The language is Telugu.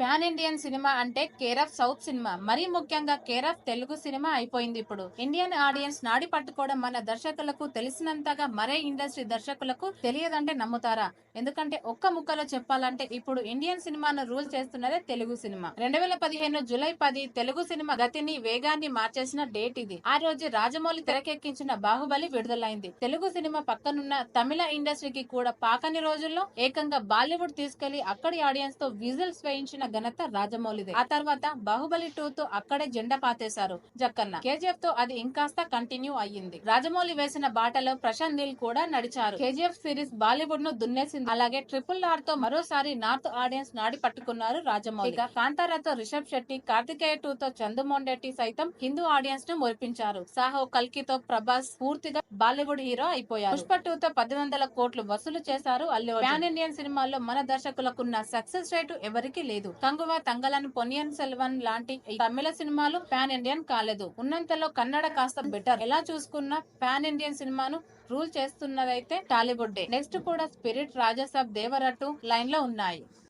పాన్ ఇండియన్ సినిమా అంటే కేర్ ఆఫ్ సౌత్ సినిమా. మరీ ముఖ్యంగా కేర్ ఆఫ్ తెలుగు సినిమా అయిపోయింది ఇప్పుడు. ఇండియన్ ఆడియన్స్ నాడి పట్టుకోవడం మన దర్శకులకు తెలిసినంతగా మరే ఇండస్ట్రీ దర్శకులకు తెలియదంటే నమ్ముతారా? ఎందుకంటే ఒక్క ముక్కలో చెప్పాలంటే ఇప్పుడు ఇండియన్ సినిమాను రూల్ చేస్తున్నదే తెలుగు సినిమా. రెండు వేల పదిహేను జూలై పది తెలుగు సినిమా గతిని వేగాన్ని మార్చేసిన డేట్ ఇది. ఆ రోజు రాజమౌళి తెరకెక్కించిన బాహుబలి విడుదలైంది. తెలుగు సినిమా పక్కనున్న తమిళ ఇండస్ట్రీకి కూడా పాకని రోజుల్లో ఏకంగా బాలీవుడ్ తీసుకెళ్ళి అక్కడి ఆడియన్స్తో విజిల్స్ వేయించిన ఘనత రాజమౌళిదే. ఆ తర్వాత బాహుబలి టూ తో అక్కడే జెండా పాతేశారు జక్కన్న. కేజీఎఫ్తో అది ఇంకాస్త కంటిన్యూ అయ్యింది. రాజమౌళి వేసిన బాటలో ప్రశాంత్ నీల్ కూడా నడిచారు. కేజీఎఫ్ సిరీస్ బాలీవుడ్ను దున్నేసింది. అలాగే ట్రిపుల్ ఆర్తో మరోసారి నార్త్ ఆడియన్స్ నాడి పట్టుకున్నారు రాజమౌళి. ఇక కాంతారాతో రిషబ్ శెట్టి కార్తికేయ టూ తో చందుమోండెట్టి సైతం హిందూ ఆడియన్స్ను మురిపించారు. సాహో కల్కితో ప్రభాస్ పూర్తిగా బాలీవుడ్ హీరో అయిపోయారు. పుష్ప టూ తో పది వందల కోట్లు వసూలు చేశారు అల్లు అర్జున్. ఇండియన్ సినిమాల్లో మన దర్శకులకున్న సక్సెస్ రేటు ఎవరికీ లేదు. కంగువ తంగలన్ పొన్నియన్ సెల్వన్ లాంటి తమిళ సినిమాలు పాన్ ఇండియన్ కాలేదు. ఉన్నంతలో కన్నడ కాస్త బెటర్ ఎలా చూసుకున్నా పాన్ ఇండియన్ సినిమాను రూల్ చేస్తున్నదైతే టాలీవుడ్ నెక్స్ట్ కూడా స్పిరిట్ రాజసాబ్ దేవరట్టు లైన్లో ఉన్నాయి.